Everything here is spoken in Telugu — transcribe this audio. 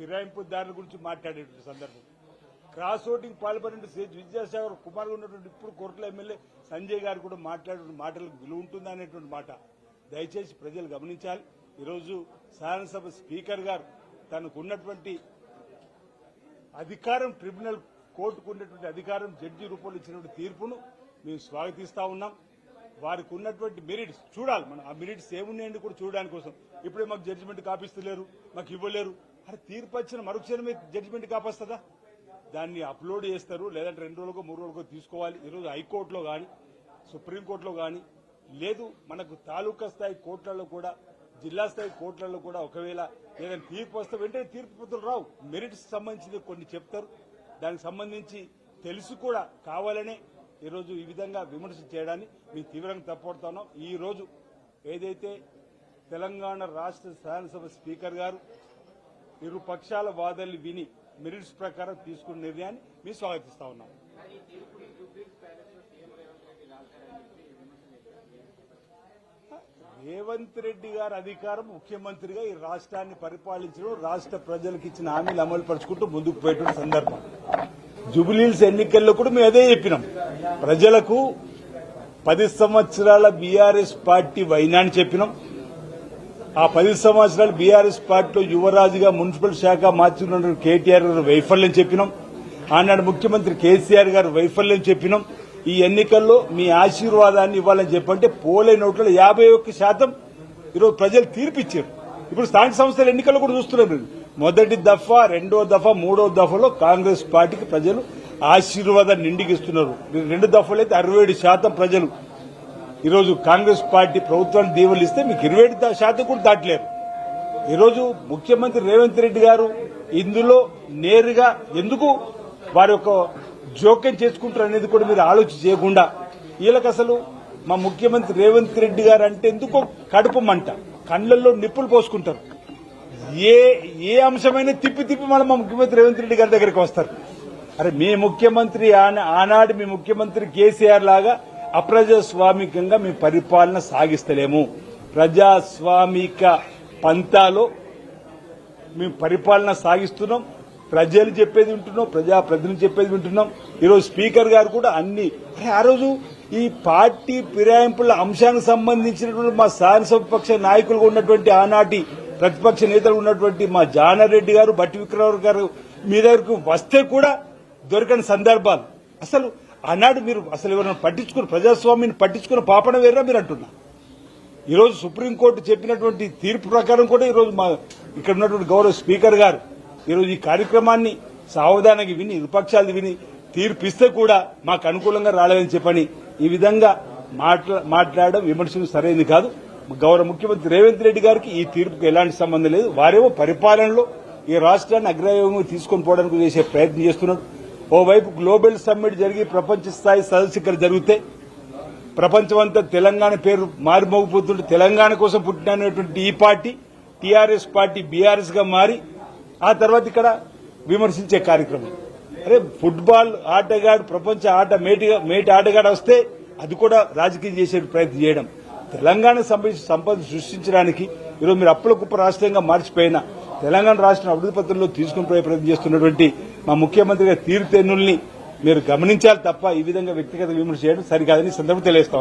ఫిరాయింపుదారుల గురించి మాట్లాడేటువంటి సందర్భం. క్రాస్ ఓటింగ్ పాల్పడిన విద్యాసాగర్ కుమార్ ఉన్నటువంటి ఇప్పుడు కోర్టుల ఎమ్మెల్యే సంజయ్ గారు కూడా మాట్లాడే మాటలకు విలువ ఉంటుందా అనేటువంటి మాట దయచేసి ప్రజలు గమనించాలి. ఈరోజు శాసనసభ స్పీకర్ గారు తనకున్నటువంటి అధికారం ట్రిబ్యునల్ కోర్టుకు ఉన్నటువంటి అధికారం జడ్జి రూపంలో ఇచ్చినటువంటి తీర్పును మేము స్వాగతిస్తా ఉన్నాం. వారికి ఉన్నటువంటి మెరిట్స్ చూడాలి. మనం ఆ మెరిట్స్ ఏమున్నాయండి కూడా చూడడానికి కోసం ఇప్పుడే మాకు జడ్జిమెంట్ కాపిస్తలేరు మాకు ఇవ్వలేరు. అరే తీర్పు వచ్చిన మరుక్షణమే జడ్జిమెంట్ కాపస్తుందా దాన్ని అప్లోడ్ చేస్తారు లేదంటే రెండు రోజులకో మూడు రోజులకో తీసుకోవాలి. ఈరోజు హైకోర్టులో కానీ సుప్రీంకోర్టులో కానీ లేదు మనకు తాలూకా స్థాయి కోర్టులలో కూడా జిల్లా స్థాయి కోర్టులలో కూడా ఒకవేళ ఏదైనా తీర్పు వస్తే వెంటనే తీర్పు పత్రులు రావు. మెరిట్స్ సంబంధించి కొన్ని చెప్తారు. దానికి సంబంధించి తెలుసు కూడా కావాలనే ఈరోజు ఈ విధంగా విమర్శ చేయడాన్ని మేము తీవ్రంగా తప్పడుతున్నాం ఈ రోజు ఏదైతే తెలంగాణ రాష్ట్ర శాసనసభ స్పీకర్ గారు ఇరు పక్షాల వాదనలు విని మెరిట్స్ ప్రకారం తీసుకున్న నిర్ణయాన్ని మేము స్వాగతిస్తా ఉన్నాం. రేవంత్ రెడ్డి గారి అధికారం ముఖ్యమంత్రిగా ఈ రాష్ట్రాన్ని పరిపాలించడం రాష్ట్ర ప్రజలకు ఇచ్చిన హామీలు అమలు పరుచుకుంటూ ముందుకు పోయేటువంటి సందర్భం. జుబిలీల్స్ ఎన్నికల్లో కూడా మేము అదే చెప్పినాం. ప్రజలకు పది సంవత్సరాల బీఆర్ఎస్ పార్టీ వైనాన్ని చెప్పినాం. ఆ పది సంవత్సరాలు బీఆర్ఎస్ పార్టీలో యువరాజుగా మున్సిపల్ శాఖ మార్చుకున్న కేటీఆర్ గారు వైఫల్యం చెప్పినాం. ఆనాడు ముఖ్యమంత్రి కేసీఆర్ గారు వైఫల్యం చెప్పినాం. ఈ ఎన్నికల్లో మీ ఆశీర్వాదాన్ని ఇవ్వాలని చెప్పంటే పోలే నోట్లలో యాభై ఒక్క శాతం ఈరోజు ప్రజలు తీర్పిచ్చారు. ఇప్పుడు స్థానిక సంస్థల ఎన్నికల్లో కూడా చూస్తున్నారు మొదటి దఫా రెండో దఫా మూడో దఫాలో కాంగ్రెస్ పార్టీకి ప్రజలు ఆశీర్వాదాన్ని నిండిగిస్తున్నారు. రెండు దఫాలు అయితే అరవై ఏడు శాతం ప్రజలు ఈరోజు కాంగ్రెస్ పార్టీ ప్రభుత్వానికి దీవెనలు ఇస్తే మీకు ఇరవై శాతం కూడా దాటలేరు. ఈరోజు ముఖ్యమంత్రి రేవంత్ రెడ్డి గారు ఇందులో నేరుగా ఎందుకు వారి యొక్క జోక్యం చేసుకుంటారు అనేది కూడా మీరు ఆలోచన చేయకుండా వీళ్ళకి అసలు మా ముఖ్యమంత్రి రేవంత్ రెడ్డి గారు అంటే ఎందుకో కడుపు మంట కళ్ళల్లో నిప్పులు పోసుకుంటారు. ఏ ఏ అంశమైనా తిప్పి తిప్పి మన మా ముఖ్యమంత్రి రేవంత్ రెడ్డి గారి దగ్గరికి వస్తారు. అరే మీ ముఖ్యమంత్రి ఆన- ఆనాడు మీ ముఖ్యమంత్రి కేసీఆర్ లాగా అప్రజాస్వామికంగా మీ పరిపాలన సాగిస్తలేము. ప్రజాస్వామిక పంతాలో మేము పరిపాలన సాగిస్తున్నాం. ప్రజలు చెప్పేది వింటున్నాం ప్రజాప్రతినిధులు చెప్పేది వింటున్నాం. ఈరోజు స్పీకర్ గారు కూడా అన్ని అరే ఆ రోజు ఈ పార్టీ ఫిరాయింపుల అంశానికి సంబంధించినటువంటి మా శాసనసభ నాయకులుగా ఉన్నటువంటి ఆనాటి ప్రతిపక్ష నేతలు ఉన్నటువంటి మా జానారెడ్డి గారు బట్టి విక్రమార్ గారు మీ దగ్గరకు వస్తే కూడా దొరకని సందర్భాలు. అసలు ఆనాడు మీరు అసలు ఎవరైనా పట్టించుకుని ప్రజాస్వామ్యాన్ని పట్టించుకుని పాపన వేరా మీరు అంటున్నా. ఈరోజు సుప్రీంకోర్టు చెప్పినటువంటి తీర్పు ప్రకారం కూడా ఈరోజు మా ఇక్కడ ఉన్నటువంటి గౌరవ స్పీకర్ గారు ఈరోజు ఈ కార్యక్రమాన్ని సావధానంగా విని విపక్షాలు విని తీర్పు ఇస్తే కూడా మాకు అనుకూలంగా రాలేదని చెప్పని ఈ విధంగా మాట్లా మాట్లాడడం విమర్శలు సరైనది కాదు. గౌరవ ముఖ్యమంత్రి రేవంత్ రెడ్డి గారికి ఈ తీర్పుకు ఎలాంటి సంబంధం లేదు. వారేమో పరిపాలనలో ఈ రాష్ట్రాన్ని అగ్రయోగంగా తీసుకొని పోవడానికి చేసే ప్రయత్నం చేస్తున్నాడు. ఓవైపు గ్లోబల్ సమ్మిట్ జరిగి ప్రపంచ స్థాయి సదస్సు ఇక్కడ జరిగితే ప్రపంచమంతా తెలంగాణ పేరు మారిమోగిపోతుంటే తెలంగాణ కోసం పుట్టినటువంటి ఈ పార్టీ టీఆర్ఎస్ పార్టీ బీఆర్ఎస్గా మారి ఆ తర్వాత ఇక్కడ విమర్శించే కార్యక్రమం. అరే ఫుట్బాల్ ఆటగాడు ప్రపంచ ఆట మేటిగా మేటి ఆటగాడు వస్తే అది కూడా రాజకీయం చేసే ప్రయత్నం చేయడం. తెలంగాణ సంపద సృష్టించడానికి ఈరోజు మీరు అప్పుల కుప్ప రాష్ట్రంగా మార్చిపోయినా తెలంగాణ రాష్ట్రం అభివృద్ధి పత్రంలో తీసుకుని పోయే ప్రయత్నం చేస్తున్నటువంటి మా ముఖ్యమంత్రి గారి తీరుతెన్నుల్ని మీరు గమనించాలి తప్ప ఈ విధంగా వ్యక్తిగత విమర్శ చేయడం సరికాదని సందర్భం తెలియస్తా